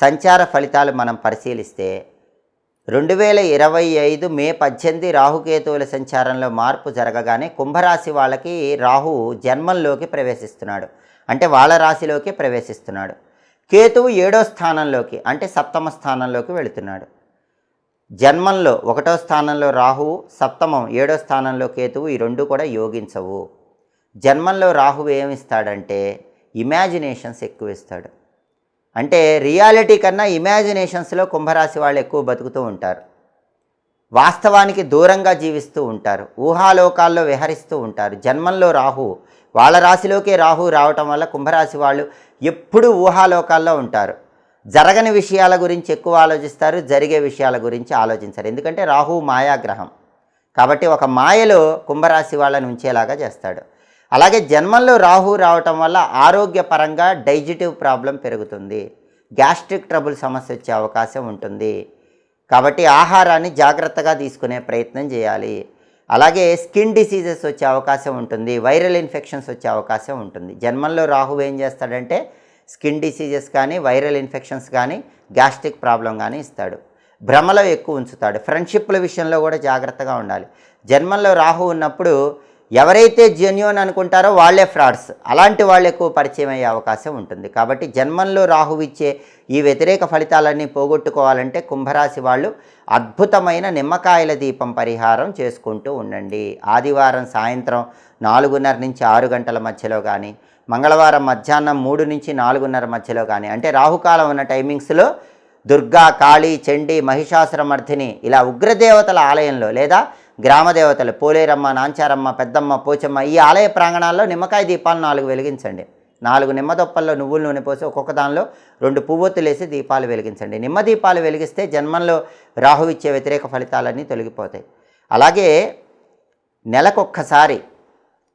సంచార ఫలితాలు మనం పరిశీలిస్తే రెండు వేల ఇరవై ఐదు మే పద్దెనిమిది రాహుకేతువుల సంచారంలో మార్పు జరగగానే కుంభరాశి వాళ్ళకి రాహు జన్మంలోకి ప్రవేశిస్తున్నాడు. అంటే వాళ్ళ రాశిలోకి ప్రవేశిస్తున్నాడు. కేతువు ఏడో స్థానంలోకి అంటే సప్తమ స్థానంలోకి వెళుతున్నాడు. జన్మంలో ఒకటో స్థానంలో రాహువు సప్తమం ఏడో స్థానంలో కేతువు ఈ రెండు కూడా యోగించవు. జన్మంలో రాహువు ఏమిస్తాడంటే ఇమాజినేషన్స్ ఎక్కువ ఇస్తాడు అంటే రియాలిటీ కన్నా ఇమాజినేషన్స్లో కుంభరాశి వాళ్ళు ఎక్కువ బతుకుతూ ఉంటారు. వాస్తవానికి దూరంగా జీవిస్తూ ఉంటారు. ఊహాలోకాల్లో విహరిస్తూ ఉంటారు. జన్మంలో రాహు వాళ్ళ రాశిలోకే రాహు రావటం వల్ల కుంభరాశి వాళ్ళు ఎప్పుడూ ఊహాలోకాల్లో ఉంటారు. జరగని విషయాల గురించి ఎక్కువ ఆలోచిస్తారు. జరిగే విషయాల గురించి ఆలోచించరు. ఎందుకంటే రాహు మాయాగ్రహం. కాబట్టి ఒక మాయలో కుంభరాశి వాళ్ళని ఉంచేలాగా చేస్తాడు. అలాగే జన్మంలో రాహు రావటం వల్ల ఆరోగ్యపరంగా డైజెటివ్ ప్రాబ్లం పెరుగుతుంది. గ్యాస్ట్రిక్ ట్రబుల్ సమస్య వచ్చే అవకాశం ఉంటుంది. కాబట్టి ఆహారాన్ని జాగ్రత్తగా తీసుకునే ప్రయత్నం చేయాలి. అలాగే స్కిన్ డిసీజెస్ వచ్చే అవకాశం ఉంటుంది. వైరల్ ఇన్ఫెక్షన్స్ వచ్చే అవకాశం ఉంటుంది. జన్మంలో రాహు ఏం చేస్తాడంటే స్కిన్ డిసీజెస్ కానీ వైరల్ ఇన్ఫెక్షన్స్ కానీ గ్యాస్ట్రిక్ ప్రాబ్లం కానీ ఇస్తాడు. భ్రమలో ఎక్కువ ఉంచుతాడు. ఫ్రెండ్షిప్ల విషయంలో కూడా జాగ్రత్తగా ఉండాలి. జన్మంలో రాహు ఉన్నప్పుడు ఎవరైతే జెన్యున్ అనుకుంటారో వాళ్ళే ఫ్రాడ్స్. అలాంటి వాళ్ళు ఎక్కువ పరిచయం అయ్యే అవకాశం ఉంటుంది. కాబట్టి జన్మంలో రాహు ఇచ్చే ఈ వ్యతిరేక ఫలితాలన్నీ పోగొట్టుకోవాలంటే కుంభరాశి వాళ్ళు అద్భుతమైన నిమ్మకాయల దీపం పరిహారం చేసుకుంటూ ఉండండి. ఆదివారం సాయంత్రం నాలుగున్నర నుంచి ఆరు గంటల మధ్యలో కానీ మంగళవారం మధ్యాహ్నం మూడు నుంచి నాలుగున్నర మధ్యలో కానీ అంటే రాహుకాలం ఉన్న టైమింగ్స్లో దుర్గా కాళీ చండి మహిషాసురమర్థిని ఇలా ఉగ్రదేవతల ఆలయంలో లేదా గ్రామదేవతలు పోలేరమ్మ నాంచారమ్మ పెద్దమ్మ పోచమ్మ ఈ ఆలయ ప్రాంగణాల్లో నిమ్మకాయ దీపాలు నాలుగు వెలిగించండి. నాలుగు నిమ్మదొప్పల్లో నువ్వుల నూనె పోసి ఒక్కొక్క దానిలో రెండు పువ్వొత్తులేసి దీపాలు వెలిగించండి. నిమ్మ దీపాలు వెలిగిస్తే జన్మంలో రాహు ఇచ్చే వ్యతిరేక ఫలితాలన్నీ తొలగిపోతాయి. అలాగే నెలకొక్కసారి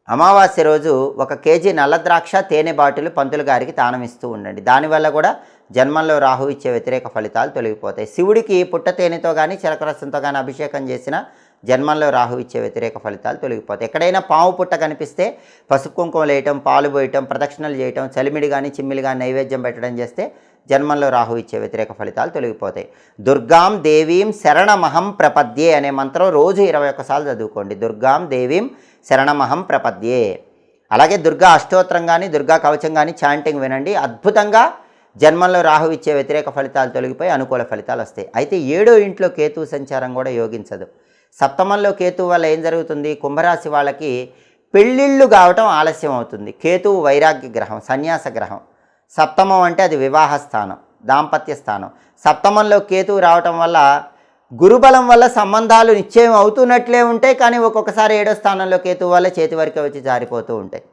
అమావాస్య రోజు ఒక కేజీ నల్ల ద్రాక్ష తేనె బాటిల్ పంతులు గారికి దానం ఇస్తూ ఉండండి. దానివల్ల కూడా జన్మంలో రాహు ఇచ్చే వ్యతిరేక ఫలితాలు తొలగిపోతాయి. శివుడికి పుట్ట తేనెతో కానీ చిలకరసంతో కానీ అభిషేకం చేసిన జన్మంలో రాహు ఇచ్చే వ్యతిరేక ఫలితాలు తొలగిపోతాయి. ఎక్కడైనా పాము పుట్ట కనిపిస్తే పసుపు కుంకుమ వేయటం పాలు పోయటం ప్రదక్షిణలు చేయటం చలిమిడి కానీ చిమ్మిలి కానీ నైవేద్యం పెట్టడం చేస్తే జన్మంలో రాహు ఇచ్చే వ్యతిరేక ఫలితాలు తొలగిపోతాయి. దుర్గాం దేవీం శరణమహం ప్రపద్యే అనే మంత్రం రోజు ఇరవై ఒక్కసార్లు చదువుకోండి. దుర్గాం దేవీం శరణమహం ప్రపద్యే. అలాగే దుర్గా అష్టోత్తరం కానీ దుర్గా కవచం కానీ చాంటింగ్ వినండి. అద్భుతంగా జన్మంలో రాహు ఇచ్చే వ్యతిరేక ఫలితాలు తొలగిపోయి అనుకూల ఫలితాలు వస్తాయి. అయితే ఏడో ఇంట్లో కేతు సంచారం కూడా యోగించదు. సప్తమంలో కేతు వల్ల ఏం జరుగుతుంది? కుంభరాశి వాళ్ళకి పెళ్ళిళ్ళు కావటం ఆలస్యం అవుతుంది. కేతువు వైరాగ్య గ్రహం సన్యాస గ్రహం. సప్తమం అంటే అది వివాహ స్థానం దాంపత్య స్థానం. సప్తమంలో కేతువు రావటం వల్ల గురుబలం వల్ల సంబంధాలు నిశ్చయం అవుతున్నట్లే ఉంటాయి కానీ ఒక్కొక్కసారి ఏడో స్థానంలో కేతువు వల్ల చేతి వరకు వచ్చి జారిపోతూ ఉంటాయి.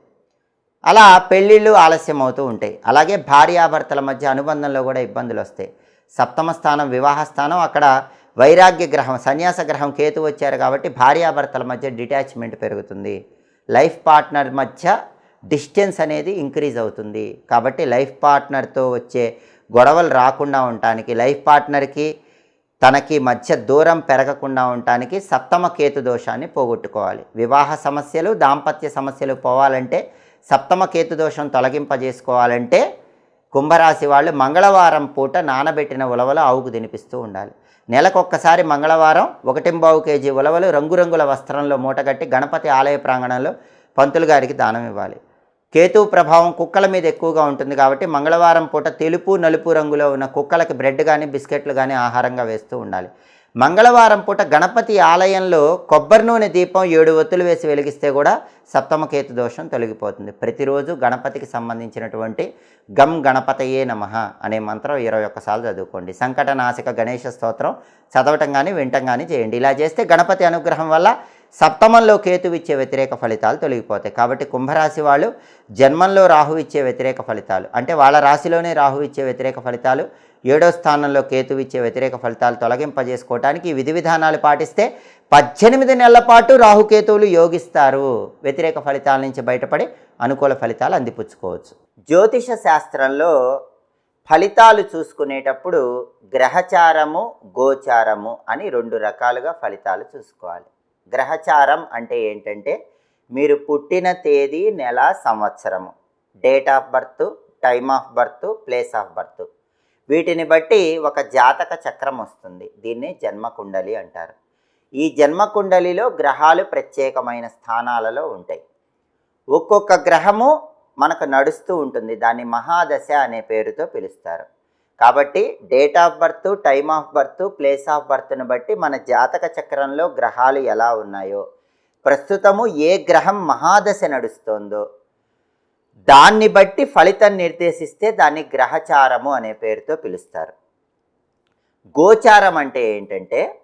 అలా పెళ్ళిళ్ళు ఆలస్యం అవుతూ ఉంటాయి. అలాగే భార్యాభర్తల మధ్య అనుబంధంలో కూడా ఇబ్బందులు వస్తాయి. సప్తమ స్థానం వివాహ స్థానం అక్కడ వైరాగ్య గ్రహం సన్యాస గ్రహం కేతు వచ్చారు కాబట్టి భార్యాభర్తల మధ్య డిటాచ్మెంట్ పెరుగుతుంది. లైఫ్ పార్ట్నర్ మధ్య డిస్టెన్స్ అనేది ఇంక్రీజ్ అవుతుంది. కాబట్టి లైఫ్ పార్ట్నర్తో వచ్చే గొడవలు రాకుండా ఉండటానికి లైఫ్ పార్ట్నర్కి తనకి మధ్య దూరం పెరగకుండా ఉండటానికి సప్తమ కేతు దోషాన్ని పోగొట్టుకోవాలి. వివాహ సమస్యలు దాంపత్య సమస్యలు పోవాలంటే సప్తమ కేతు దోషం తొలగింపజేసుకోవాలంటే కుంభరాశి వాళ్ళు మంగళవారం పూట నానబెట్టిన ఉలవలు ఆవుకు తినిపిస్తూ ఉండాలి. నెలకొక్కసారి మంగళవారం ఒకటింబావు కేజీ ఉలవలు రంగురంగుల వస్త్రంలో మూటగట్టి గణపతి ఆలయ ప్రాంగణంలో పంతులు గారికి దానం ఇవ్వాలి. కేతు ప్రభావం కుక్కల మీద ఎక్కువగా ఉంటుంది కాబట్టి మంగళవారం పూట తెలుపు నలుపు రంగులో ఉన్న కుక్కలకి బ్రెడ్ కానీ బిస్కెట్లు కానీ ఆహారంగా వేస్తూ ఉండాలి. మంగళవారం పూట గణపతి ఆలయంలో కొబ్బరి నూనె దీపం ఏడు ఒత్తులు వేసి వెలిగిస్తే కూడా సప్తమకేతు దోషం తొలగిపోతుంది. ప్రతిరోజు గణపతికి సంబంధించినటువంటి గం గణపతయే నమ అనే మంత్రం ఇరవై ఒక్కసార్లు చదువుకోండి. సంకటనాశక గణేష స్తోత్రం చదవటం కానీ వినటం కానీ చేయండి. ఇలా చేస్తే గణపతి అనుగ్రహం వల్ల సప్తమంలో కేతు ఇచ్చే వ్యతిరేక ఫలితాలు తొలగిపోతాయి. కాబట్టి కుంభరాశి వాళ్ళు జన్మంలో రాహు ఇచ్చే వ్యతిరేక ఫలితాలు అంటే వాళ్ళ రాశిలోనే రాహు ఇచ్చే వ్యతిరేక ఫలితాలు ఏడో స్థానంలో కేతు ఇచ్చే వ్యతిరేక ఫలితాలు తొలగింపజేసుకోవటానికి విధి విధానాలు పాటిస్తే పద్దెనిమిది నెలల పాటు రాహుకేతువులు యోగిస్తారు. వ్యతిరేక ఫలితాల నుంచి బయటపడి అనుకూల ఫలితాలు అందిపుచ్చుకోవచ్చు. జ్యోతిష శాస్త్రంలో ఫలితాలు చూసుకునేటప్పుడు గ్రహచారము గోచారము అని రెండు రకాలుగా ఫలితాలు చూసుకోవాలి. గ్రహచారం అంటే ఏంటంటే మీరు పుట్టిన తేదీ నెల సంవత్సరము. Date of birth time of birth place of birth. వీటిని బట్టి ఒక జాతక చక్రం వస్తుంది. దీన్ని జన్మకుండలి అంటారు. ఈ జన్మకుండలిలో గ్రహాలు ప్రత్యేకమైన స్థానాలలో ఉంటాయి. ఒక్కొక్క గ్రహము మనకు నడుస్తూ ఉంటుంది. దాన్ని మహాదశ అనే పేరుతో పిలుస్తారు. కాబట్టి date of birth time of birth place of బర్త్ను బట్టి మన జాతక చక్రంలో గ్రహాలు ఎలా ఉన్నాయో ప్రస్తుతము ఏ గ్రహం మహాదశ నడుస్తోందో దాన్ని బట్టి ఫలితం నిర్దేశిస్తే దాన్ని గ్రహచారము అనే పేరుతో పిలుస్తారు. గోచారం అంటే ఏంటంటే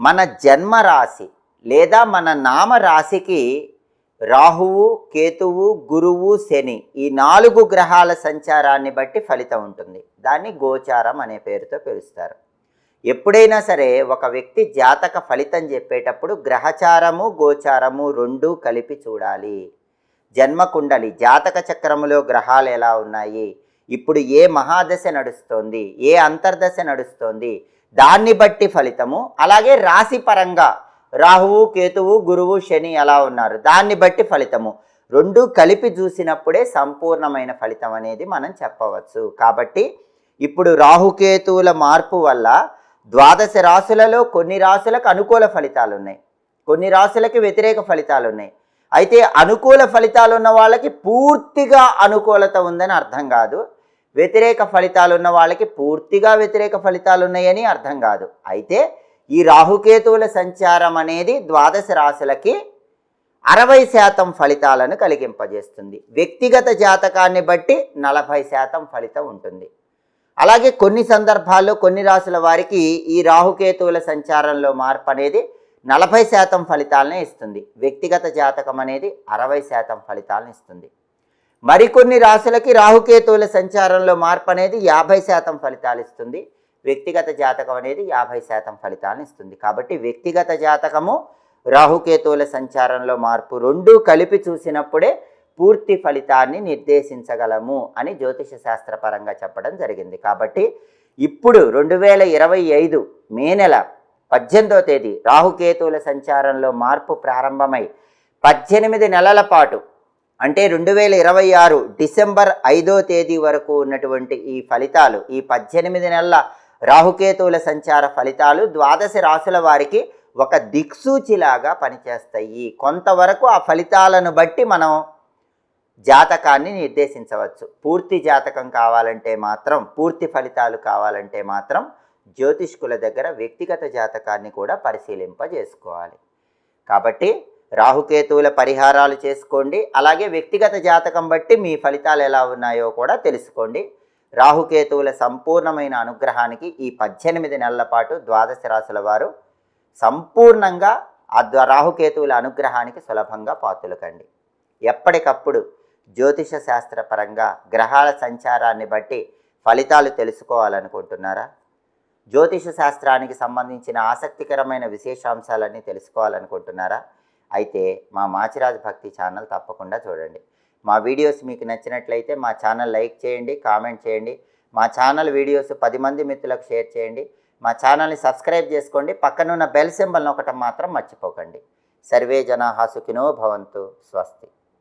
మన జన్మ రాశి లేదా మన నామ రాశికి రాహువు కేతువు గురువు శని ఈ నాలుగు గ్రహాల సంచారాన్ని బట్టి ఫలితం ఉంటుంది. దాన్ని గోచారం అనే పేరుతో పిలుస్తారు. ఎప్పుడైనా సరే ఒక వ్యక్తి జాతక ఫలితం చెప్పేటప్పుడు గ్రహచారము గోచారము రెండు కలిపి చూడాలి. జన్మకుండలి జాతక చక్రములో గ్రహాలు ఎలా ఉన్నాయి? ఇప్పుడు ఏ మహాదశ నడుస్తోంది? ఏ అంతర్దశ నడుస్తోంది? దాన్ని బట్టి ఫలితము అలాగే రాశి పరంగా రాహువు కేతువు గురువు శని ఎలా ఉన్నారు? దాన్ని బట్టి ఫలితము. రెండు కలిపి చూసినప్పుడే సంపూర్ణమైన ఫలితం అనేది మనం చెప్పవచ్చు. కాబట్టి ఇప్పుడు రాహుకేతువుల మార్పు వల్ల ద్వాదశ రాశులలో కొన్ని రాశులకు అనుకూల ఫలితాలు ఉన్నాయి కొన్ని రాశులకి వ్యతిరేక ఫలితాలు ఉన్నాయి అయితే అనుకూల ఫలితాలు ఉన్న వాళ్ళకి పూర్తిగా అనుకూలత ఉందని అర్థం కాదు. వ్యతిరేక ఫలితాలు ఉన్న వాళ్ళకి పూర్తిగా వ్యతిరేక ఫలితాలు ఉన్నాయని అర్థం కాదు. అయితే ఈ రాహుకేతువుల సంచారం అనేది ద్వాదశ రాశులకి అరవై శాతం ఫలితాలను కలిగింపజేస్తుంది. వ్యక్తిగత జాతకాన్ని బట్టి నలభై శాతం ఫలితం ఉంటుంది. అలాగే కొన్ని సందర్భాల్లో కొన్ని రాశుల వారికి ఈ రాహుకేతువుల సంచారంలో మార్పు అనేది నలభై శాతం ఫలితాలనే ఇస్తుంది. వ్యక్తిగత జాతకం అనేది అరవై శాతం ఫలితాలను ఇస్తుంది. మరికొన్ని రాశులకి రాహుకేతువుల సంచారంలో మార్పు అనేది యాభై శాతం ఫలితాలు ఇస్తుంది. వ్యక్తిగత జాతకం అనేది యాభై శాతం ఫలితాలను ఇస్తుంది. కాబట్టి వ్యక్తిగత జాతకము రాహుకేతువుల సంచారంలో మార్పు రెండూ కలిపి చూసినప్పుడే పూర్తి ఫలితాన్ని నిర్దేశించగలము అని జ్యోతిష శాస్త్రపరంగా చెప్పడం జరిగింది. కాబట్టి ఇప్పుడు రెండు వేల ఇరవై ఐదు మే నెల పద్దెనిమిదో తేదీ రాహుకేతువుల సంచారంలో మార్పు ప్రారంభమై పద్దెనిమిది నెలల పాటు అంటే రెండు వేల ఇరవై ఆరు డిసెంబర్ ఐదో తేదీ వరకు ఉన్నటువంటి ఈ ఫలితాలు ఈ పద్దెనిమిది నెలల రాహుకేతువుల సంచార ఫలితాలు ద్వాదశ రాసుల వారికి ఒక దిక్సూచిలాగా పనిచేస్తాయి. కొంతవరకు ఆ ఫలితాలను బట్టి మనం జాతకాన్ని నిర్దేశించవచ్చు. పూర్తి జాతకం కావాలంటే మాత్రం పూర్తి ఫలితాలు కావాలంటే మాత్రం జ్యోతిష్కుల దగ్గర వ్యక్తిగత జాతకాన్ని కూడా పరిశీలింపజేసుకోవాలి. కాబట్టి రాహుకేతువుల పరిహారాలు చేసుకోండి అలాగే వ్యక్తిగత జాతకం బట్టి మీ ఫలితాలు ఎలా ఉన్నాయో కూడా తెలుసుకోండి. రాహుకేతువుల సంపూర్ణమైన అనుగ్రహానికి ఈ పద్దెనిమిది నెలల పాటు ద్వాదశ రాశుల వారు సంపూర్ణంగా ఆ రాహుకేతువుల అనుగ్రహానికి సులభంగా పాతులకండి. ఎప్పటికప్పుడు జ్యోతిష శాస్త్రపరంగా గ్రహాల సంచారాన్ని బట్టి ఫలితాలు తెలుసుకోవాలనుకుంటున్నారా? జ్యోతిష శాస్త్రానికి సంబంధించిన ఆసక్తికరమైన విశేషాంశాలన్నీ తెలుసుకోవాలనుకుంటున్నారా? అయితే మా మాచిరాజ్ భక్తి ఛానల్ తప్పకుండా చూడండి. మా వీడియోస్ మీకు నచ్చినట్లయితే మా ఛానల్ లైక్ చేయండి కామెంట్ చేయండి. మా ఛానల్ వీడియోస్ పది మంది మిత్రులకు షేర్ చేయండి. మా ఛానల్ని సబ్స్క్రైబ్ చేసుకోండి. పక్కనున్న బెల్ సింబల్ని ఒకటం మాత్రం మర్చిపోకండి. సర్వే జనా సుఖినో భవంతు. స్వస్తి.